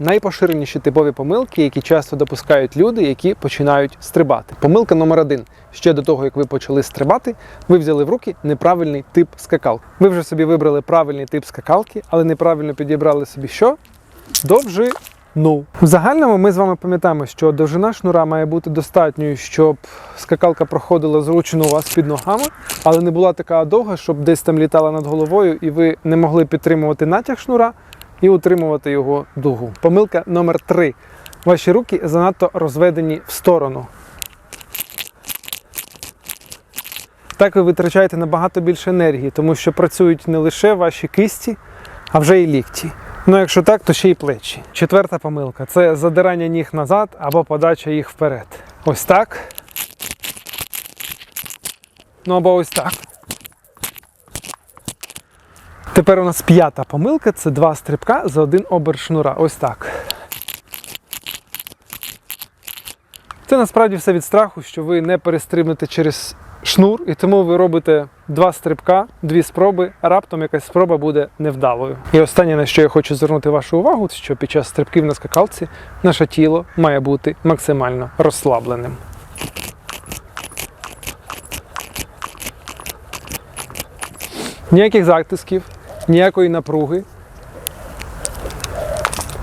найпоширеніші типові помилки, які часто допускають люди, які починають стрибати. Помилка номер один. Ще до того, як ви почали стрибати, ви взяли в руки неправильний тип скакалки. Ви вже собі вибрали правильний тип скакалки, але неправильно підібрали собі що? Довжину. В загальному ми з вами пам'ятаємо, що довжина шнура має бути достатньою, щоб скакалка проходила зручно у вас під ногами, але не була така довга, щоб десь там літала над головою, і ви не могли підтримувати натяг шнура і утримувати його дугу. Помилка номер три. Ваші руки занадто розведені в сторону. Так ви витрачаєте набагато більше енергії, тому що працюють не лише ваші кисті, а вже і лікті. Ну, якщо так, то ще й плечі. Четверта помилка це задирання ніг назад або подача їх вперед. Ось так. Ну або ось так. Тепер у нас п'ята помилка це два стрибка за один обер шнура. Ось так. Це насправді все від страху, що ви не перестрибнете через шнур, і тому ви робите два стрибка, дві спроби, а раптом якась спроба буде невдалою. І останнє, на що я хочу звернути вашу увагу, що під час стрибків на скакалці наше тіло має бути максимально розслабленим. Ніяких затисків, ніякої напруги,